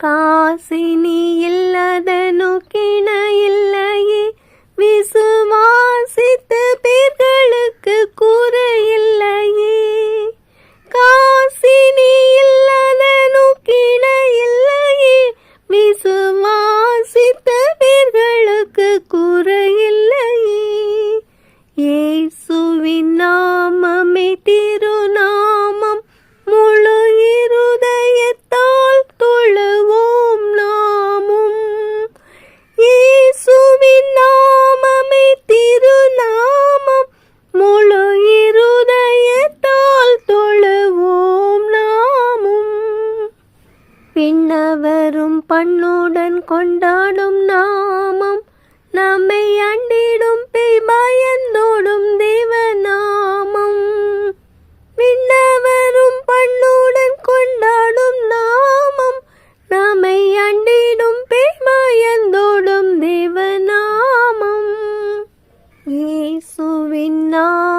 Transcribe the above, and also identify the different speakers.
Speaker 1: ಕಾಸಿನಿ ಇಲ್ಲದನು ಕಿಣ ಇಲ್ಲಯೇ ವಿಸುಮಾ விண்ணவரும் பண்ணுடன் கொண்டாடும் நாமம். நம்மை அண்டிடும் பெய் பயந்தோடும் தேவநாமம். விண்ணவரும் பண்ணுடன் கொண்டாடும் நாமம். நம்மை அண்டிடும் பெய் பயந்தோடும் தேவநாமம். இயேசுவின் நாமம்